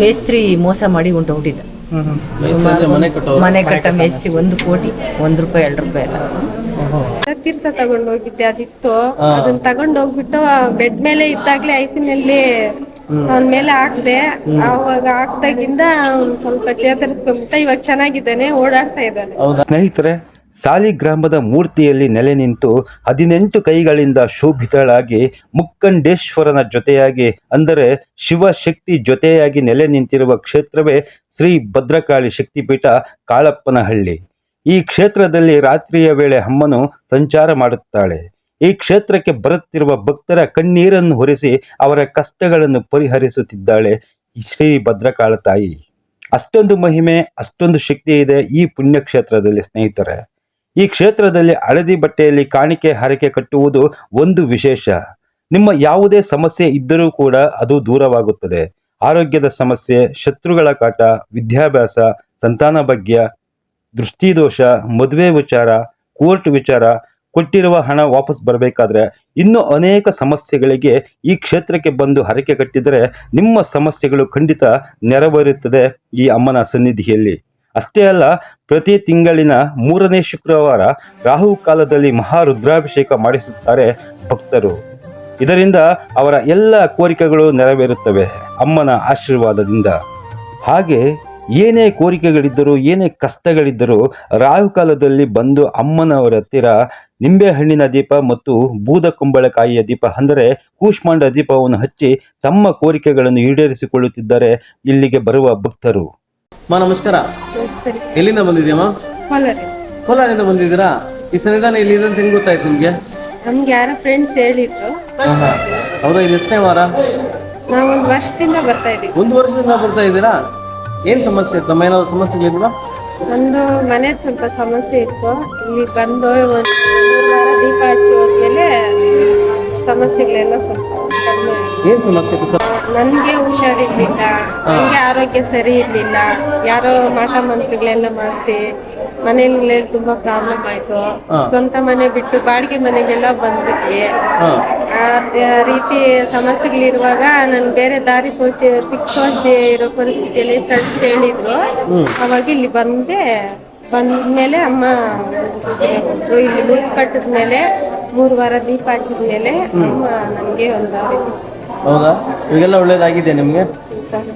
ಮೇಸ್ತ್ರಿ ಮೋಸ ಮಾಡಿ ಉಂಟು ಅಂದ್ರೆ ಮನೆ ಕಟ್ಟ ಮೇಸ್ತ್ರಿ ಒಂದು ಕೋಟಿ ಒಂದ್ ರೂಪಾಯಿ ಎರಡು ರೂಪಾಯಿ ಎಲ್ಲ. ತೀರ್ಥ ತಗೊಂಡ್ ಹೋಗಿದ್ದೆ ಅದಿತ್ತು. ಅದನ್ನ ತಗೊಂಡ್ ಹೋಗ್ಬಿಟ್ಟು ಬೆಡ್ ಮೇಲೆ ಇದ್ದಾಗ್ಲೇ ಐಸಿನಲ್ಲಿ ಅವನ ಮೇಲೆ ಹಾಕ್ದೆ. ಅವಾಗ ಹಾಕ್ದಾಗಿಂದ ಅವ್ನ್ ಸ್ವಲ್ಪ ಚೇತರಿಸ್ಕೊಂಡ್ಬಿಟ್ಟ ಇವಾಗ ಚೆನ್ನಾಗಿದ್ದಾನೆ ಓಡಾಡ್ತಾ ಇದ್ದಾನೆ. ಹೌದಾ? ಸ್ನೇಹಿತರೆ ಸಾಲಿಗ್ರಾಮದ ಮೂರ್ತಿಯಲ್ಲಿ ನೆಲೆ ನಿಂತು ಹದಿನೆಂಟು ಕೈಗಳಿಂದ ಶೋಭಿತಳಾಗಿ ಮುಕ್ಕಂಡೇಶ್ವರನ ಜೊತೆಯಾಗಿ, ಅಂದರೆ ಶಿವಶಕ್ತಿ ಜೊತೆಯಾಗಿ ನೆಲೆ ನಿಂತಿರುವ ಕ್ಷೇತ್ರವೇ ಶ್ರೀ ಭದ್ರಕಾಳಿ ಶಕ್ತಿಪೀಠ ಕಾಳಪ್ಪನಹಳ್ಳಿ. ಈ ಕ್ಷೇತ್ರದಲ್ಲಿ ರಾತ್ರಿಯ ವೇಳೆ ಅಮ್ಮನು ಸಂಚಾರ ಮಾಡುತ್ತಾಳೆ. ಈ ಕ್ಷೇತ್ರಕ್ಕೆ ಬರುತ್ತಿರುವ ಭಕ್ತರ ಕಣ್ಣೀರನ್ನು ಹೊರಿಸಿ ಅವರ ಕಷ್ಟಗಳನ್ನು ಪರಿಹರಿಸುತ್ತಿದ್ದಾಳೆ ಶ್ರೀ ಭದ್ರಕಾಳ ತಾಯಿ. ಅಷ್ಟೊಂದು ಮಹಿಮೆ, ಅಷ್ಟೊಂದು ಶಕ್ತಿ ಇದೆ ಈ ಪುಣ್ಯಕ್ಷೇತ್ರದಲ್ಲಿ ಸ್ನೇಹಿತರೆ. ಈ ಕ್ಷೇತ್ರದಲ್ಲಿ ಹಳದಿ ಬಟ್ಟೆಯಲ್ಲಿ ಕಾಣಿಕೆ, ಹರಕೆ ಕಟ್ಟುವುದು ಒಂದು ವಿಶೇಷ. ನಿಮ್ಮ ಯಾವುದೇ ಸಮಸ್ಯೆ ಇದ್ದರೂ ಕೂಡ ಅದು ದೂರವಾಗುತ್ತದೆ. ಆರೋಗ್ಯದ ಸಮಸ್ಯೆ, ಶತ್ರುಗಳ ಕಾಟ, ವಿದ್ಯಾಭ್ಯಾಸ, ಸಂತಾನ ಭಾಗ್ಯ, ದೃಷ್ಟಿದೋಷ, ಮದುವೆ ವಿಚಾರ, ಕೋರ್ಟ್ ವಿಚಾರ, ಕೊಟ್ಟಿರುವ ಹಣ ವಾಪಸ್ ಬರಬೇಕಾದ್ರೆ ಇನ್ನೂ ಅನೇಕ ಸಮಸ್ಯೆಗಳಿಗೆ ಈ ಕ್ಷೇತ್ರಕ್ಕೆ ಬಂದು ಹರಕೆ ಕಟ್ಟಿದರೆ ನಿಮ್ಮ ಸಮಸ್ಯೆಗಳು ಖಂಡಿತ ನೆರವೇರುತ್ತದೆ ಈ ಅಮ್ಮನ ಸನ್ನಿಧಿಯಲ್ಲಿ. ಅಷ್ಟೇ ಅಲ್ಲ, ಪ್ರತಿ ತಿಂಗಳಿನ ಮೂರನೇ ಶುಕ್ರವಾರ ರಾಹು ಕಾಲದಲ್ಲಿ ಮಹಾ ರುದ್ರಾಭಿಷೇಕ ಮಾಡಿಸುತ್ತಾರೆ ಭಕ್ತರು. ಇದರಿಂದ ಅವರ ಎಲ್ಲ ಕೋರಿಕೆಗಳು ನೆರವೇರುತ್ತವೆ ಅಮ್ಮನ ಆಶೀರ್ವಾದದಿಂದ. ಹಾಗೆ ಏನೇ ಕೋರಿಕೆಗಳಿದ್ದರೂ, ಏನೇ ಕಷ್ಟಗಳಿದ್ದರೂ ರಾಹುಕಾಲದಲ್ಲಿ ಬಂದು ಅಮ್ಮನವರ ಹತ್ತಿರ ನಿಂಬೆಹಣ್ಣಿನ ದೀಪ ಮತ್ತು ಬೂದ ಕುಂಬಳಕಾಯಿಯ ದೀಪ ಅಂದರೆ ಕೂಷ್ಮಾಂಡ ದೀಪವನ್ನು ಹಚ್ಚಿ ತಮ್ಮ ಕೋರಿಕೆಗಳನ್ನು ಈಡೇರಿಸಿಕೊಳ್ಳುತ್ತಿದ್ದಾರೆ ಇಲ್ಲಿಗೆ ಬರುವ ಭಕ್ತರು. ಮಾ ನಮಸ್ಕಾರ. ಎಲ್ಲಿಂದ ಬಂದಿದ್ಯಮ್ಮ ಕೋಲಾರಿಂದ ಬಂದಿದ್ದೀರಾ? ಈ ಸನ್ನಿಧಾನ ಇಲ್ಲಿ ಅಂತ ಹೆಂಗ್ ಗೊತ್ತಾಯ್ತು ನಿಮ್ಗೆ? ನಮ್ಗೆ ಯಾರೋ ಫ್ರೆಂಡ್ಸ್ ಹೇಳಿದ್ರು. ಹೌದಾ ಇದು ಎಷ್ಟನೇ ವಾರ? ಒಂದು ವರ್ಷದಿಂದ ಬರ್ತಾ ಇದ್ದೀವಿ. ಒಂದು ವರ್ಷದಿಂದ ಬರ್ತಾ ಇದ್ದೀರಾ? ಏನ್ ಸಮಸ್ಯೆ ಇತ್ತು? ನಮ್ಮ ಏನಾದ್ರು ಸಮಸ್ಯೆಗಳಿಲ್ವಾ ಒಂದು ಮನೆ ಸ್ವಲ್ಪ ಸಮಸ್ಯೆ ಇತ್ತು. ಇಲ್ಲಿ ಬಂದು ಒಂದ್ ವಾರ ದೀಪ ಹಚ್ಚಿ ಹೋದ್ಮೇಲೆ ಸಮಸ್ಯೆಗಳೆಲ್ಲ ಸ್ವಲ್ಪ. ಏನ್ ಸಮಸ್ಯೆ ಇತ್ತು ಸರ್ ನನ್ಗೆ ಹುಷಾರಿರ್ಲಿಲ್ಲ. ನನಗೆ ಆರೋಗ್ಯ ಸರಿ ಇರ್ಲಿಲ್ಲ. ಯಾರೋ ಮಾಟ ಮಂತ್ರಗಳೆಲ್ಲ ಮಾಡಿಸಿ ಮನೆಯಲ್ಲೇ ತುಂಬಾ ಪ್ರಾಬ್ಲಮ್ ಆಯ್ತು. ಸ್ವಂತ ಮನೆ ಬಿಟ್ಟು ಬಾಡಿಗೆ ಮನೆಗೆಲ್ಲ ಬಂದ್ಬಿಟ್ವಿ. ಆ ರೀತಿ ಸಮಸ್ಯೆಗಳಿರುವಾಗ ನಾನು ಬೇರೆ ದಾರಿ ತೋಚಿ ದಿಕ್ಕೋಚೆ ಇರೋ ಪರಿಸ್ಥಿತಿಯಲ್ಲಿ ಫ್ರೆಂಡ್ಸ್ ಹೇಳಿದ್ರು. ಅವಾಗ ಇಲ್ಲಿ ಬಂದೆ. ಬಂದ್ಮೇಲೆ ಅಮ್ಮ ಇಲ್ಲಿ ಕಟ್ಟಿದ್ಮೇಲೆ ಮೂರು ವಾರ ದೀಪ ಹಾಕಿದ್ಮೇಲೆ ಅಮ್ಮ ನನಗೆ ಒಂದು ಹೌದಾ? ಈಗೆಲ್ಲ ಒಳ್ಳೇದಾಗಿದೆ ನಿಮ್ಗೆ?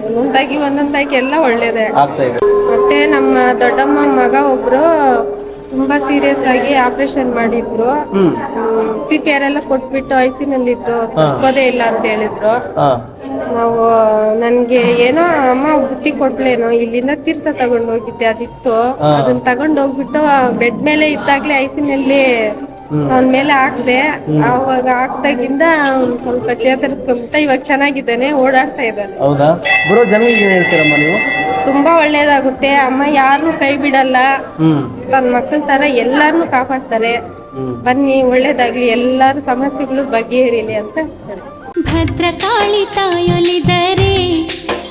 ಒಂದೊಂದಾಗಿ ಒಂದೊಂದಾಗಿ ಎಲ್ಲ ಒಳ್ಳೇದೇ. ಆಗ್ತಾ ಇದೆ. ಮತ್ತೆ ನಮ್ಮ ದೊಡ್ಡಮ್ಮ ಮಗ ಒಬ್ರು ತುಂಬಾ ಸೀರಿಯಸ್ ಆಗಿ ಆಪರೇಷನ್ ಮಾಡಿದ್ರು. ಹ್ಮ್. ಸಿ ಪಿ ಆರ್ ಎಲ್ಲ ಕೊಟ್ಬಿಟ್ಟು ಐಸಿನಲ್ಲಿ ಇದ್ರು ತಪ್ಪೋದೇ ಇಲ್ಲ ಅಂತ ಹೇಳಿದ್ರು. ಹಾ. ನಾವು ನನ್ಗೆ ಏನೋ ಅಮ್ಮ ಬುತ್ತಿ ಕೊಟ್ಲೇನೋ ಇಲ್ಲಿಂದ ತೀರ್ಥ ತಗೊಂಡ್ ಹೋಗಿದ್ದೆ ಅದಿತ್ತು ಅದನ್ನ ತಗೊಂಡ್ ಹೋಗ್ಬಿಟ್ಟು ಬೆಡ್ ಮೇಲೆ ಇದ್ದಾಗ್ಲೇ ಐಸಿನಲ್ಲಿ ಅವನ್ ಮೇಲೆ ಹಾಕ್ದೆ ಅವಾಗ ಹಾಕ್ದಾಗಿಂದ ಅವ್ನ್ ಸ್ವಲ್ಪ ಚೇತರಿಸ್ಕೊಂಡ್ಬಿಟ್ಟ ಇವಾಗ ಚೆನ್ನಾಗಿದ್ದಾನೆ ಓಡಾಡ್ತಾ ಇದ್ದಾನೆ. ಹೌದಾ? ಬರೋ ಜನಗಳಿಗೆ ಏನ್ ಹೇಳ್ತೀರಮ್ಮ ನೀವು? ತುಂಬಾ ಒಳ್ಳೇದಾಗುತ್ತೆ. ಅಮ್ಮ ಯಾರನ್ನೂ ಕೈ ಬಿಡಲ್ಲ. ಹ್ಮ್. ತನ್ನ ಮಕ್ಕಳ ತರ ಎಲ್ಲಾರನ್ನು ಕಾಪಾಡ್ತಾರೆ. ಬನ್ನಿ ಒಳ್ಳೇದಾಗ್ಲಿ. ಎಲ್ಲಾರು ಸಮಸ್ಯೆಗಳು ಬಗೆಹರಿಲಿ ಅಂತ ಭದ್ರ ಭದ್ರಕಾಳಿ ತಾಯೊಲಿದರೆ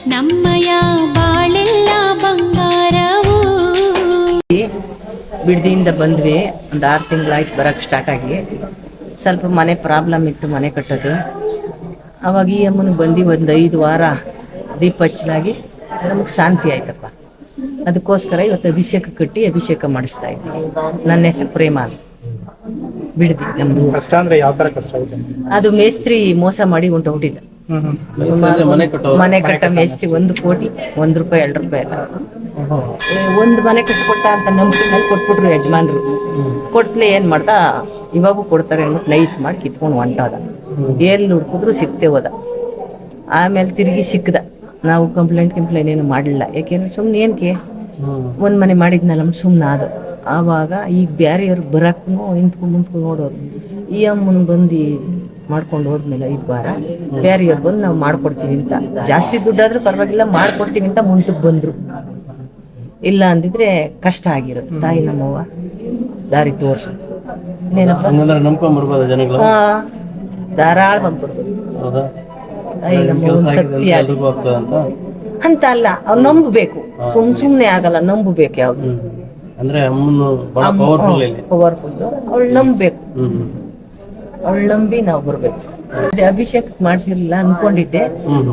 ನಮ್ಮಯ ಬಾಳೆಲ್ಲ ಬಂಗಾರವು. ಬಿಡ್ದಿಯಿಂದ ಬಂದ್ವಿ. ಒಂದು ಆರು ತಿಂಗಳಾಯ್ತು ಬರೋಕ್ಕೆ ಸ್ಟಾರ್ಟ್ ಆಗಿ. ಸ್ವಲ್ಪ ಮನೆ ಪ್ರಾಬ್ಲಮ್ ಇತ್ತು ಮನೆ ಕಟ್ಟೋದು. ಅವಾಗ ಈ ಅಮ್ಮನ ಬಂದು ಒಂದು ಐದು ವಾರ ದೀಪ ಹಚ್ಚಲಾಗಿ ನಮಗೆ ಶಾಂತಿ ಆಯ್ತಪ್ಪ. ಅದಕ್ಕೋಸ್ಕರ ಇವತ್ತು ಅಭಿಷೇಕ ಕಟ್ಟಿ ಅಭಿಷೇಕ ಮಾಡಿಸ್ತಾ ಇದ್ದೀನಿ. ನನ್ನ ಹೆಸರು ಪ್ರೇಮ. ಬಿಡ್ದಿ ನಮ್ದು. ಕಷ್ಟ ಅಂದ್ರೆ ಯಾವ ತರ ಕಷ್ಟ ಅದು ಮೇಸ್ತ್ರಿ ಮೋಸ ಮಾಡಿ ಉಂಟು ಹುಟ್ಟಿದ್ದ. ಮನೆ ಕಟ್ಟ ಮೇಸ್ತ್ರಿ ಒಂದು ಕೋಟಿ ಒಂದ್ ರೂಪಾಯಿ ಎರಡು ರೂಪಾಯಿ ಅಲ್ಲ ಏ, ಒಂದ್ ಮನೆ ಕಟ್ಕೊಟ್ಟ ಅಂತ ನಂಬಿಕೆ ಕೊಟ್ಬಿಟ್ರು ಯಜಮಾನ್ರು. ಕೊಟ್ಲೆ ಏನ್ ಮಾಡ್ದ? ಇವಾಗೂ ಕೊಡ್ತಾರೆ ಅಂದ್ಬಿಟ್ಟು ನೈಸ್ ಮಾಡಿ ಕಿತ್ಕೊಂಡು ಹೊಂಟಾದ. ಎಲ್ಲಿ ಹುಡ್ಕಿದ್ರು ಸಿಕ್ತೆ ಹೋದ. ಆಮೇಲೆ ತಿರುಗಿ ಸಿಕ್ಕದ ನಾವು ಕಂಪ್ಲೇಂಟ್ ಕಂಪ್ಲೇಂಟ್ ಏನು ಮಾಡಲಿಲ್ಲ. ಯಾಕೆಂದ್ರೆ ಸುಮ್ಮನೆ ಏನಕ್ಕೆ ಒಂದು ಮನೆ ಮಾಡಿದ್ನಲ್ಲ ಸುಮ್ಮನೆ ಅದು ಆವಾಗ ಈಗ ಬೇರೆಯವ್ರು ಬರಕ್ಕೂ ನಿಂತ್ಕೊಂಡು ಮುಂತ್ಕೊಂಡು ನೋಡೋರು. ಈ ಅಮ್ಮನ ಬಂದು ಮಾಡ್ಕೊಂಡು ಹೋದ್ಮೇಲೆ ಐದು ವಾರ ಬೇರೆಯವ್ರು ಬಂದು ನಾವು ಮಾಡ್ಕೊಡ್ತೀವಿ ಅಂತ. ಜಾಸ್ತಿ ದುಡ್ಡಾದ್ರೂ ಪರವಾಗಿಲ್ಲ ಮಾಡ್ಕೊಡ್ತೀವಿ ಅಂತ ಮುಂದಕ್ಕೆ ಬಂದ್ರು. ಇಲ್ಲ ಅಂದಿದ್ರೆ ಕಷ್ಟ ಆಗಿರೋದು ತಾಯಿ ನಮ್ಮವ್ವ. ದಾರಿ ತೋರ್ಸ ಹಾ ಧಾರಾಳ ಬಂದ್ಬಿಡ್ಬೋದು. ಹೌದಾ? ತಾಯಿ ನಮ್ಮ ಒಂದ್ ಸತ್ಯ ಅಂತ ಅಂತ? ಅಲ್ಲ ಅವ್ರು ನಂಬಬೇಕು. ಸುಮ್ ಸುಮ್ನೆ ಆಗಲ್ಲ ನಂಬಬೇಕು ಯಾವ್ದು. ಅಂದ್ರೆ ಪವರ್ಫುಲ್ ಅವಳು ನಂಬಬೇಕು. ಹ್ಮ್ ಹ್ಮ್ ಅವಳು ನಂಬಿ ನಾವು ಬರ್ಬೇಕು. ಅಭಿಷೇಕ್ ಮಾಡಿಸಿರ್ಲಿಲ್ಲ ಅನ್ಕೊಂಡಿದ್ದೆ.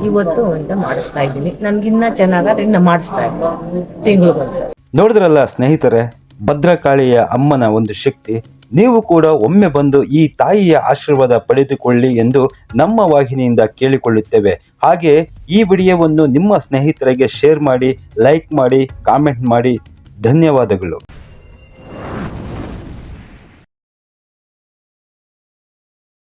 ಇವತ್ತು ಅಂತ ಮಾಡಿಸ್ತಾ ಇದ್ದೀನಿ. ನನ್ಗಿನ್ನ ಚೆನ್ನಾಗಾದ್ರೆ ಇನ್ನ ಮಾಡಿಸ್ತಾ ಇದ್ದೀನಿ. ತಿಂಗಳಿಗೊಂದ್ಸರಿ ನೋಡಿದ್ರಲ್ಲ ಸ್ನೇಹಿತರೆ ಭದ್ರಕಾಳಿಯ ಅಮ್ಮನ ಒಂದು ಶಕ್ತಿ. ನೀವು ಕೂಡ ಒಮ್ಮೆ ಬಂದು ಈ ತಾಯಿಯ ಆಶೀರ್ವಾದ ಪಡೆದುಕೊಳ್ಳಿ ಎಂದು ನಮ್ಮ ವಾಹಿನಿಯಿಂದ ಕೇಳಿಕೊಳ್ಳುತ್ತೇವೆ. ಹಾಗೆ ಈ ವಿಡಿಯೋವನ್ನು ನಿಮ್ಮ ಸ್ನೇಹಿತರಿಗೆ ಶೇರ್ ಮಾಡಿ ಲೈಕ್ ಮಾಡಿ ಕಾಮೆಂಟ್ ಮಾಡಿ. ಧನ್ಯವಾದಗಳು.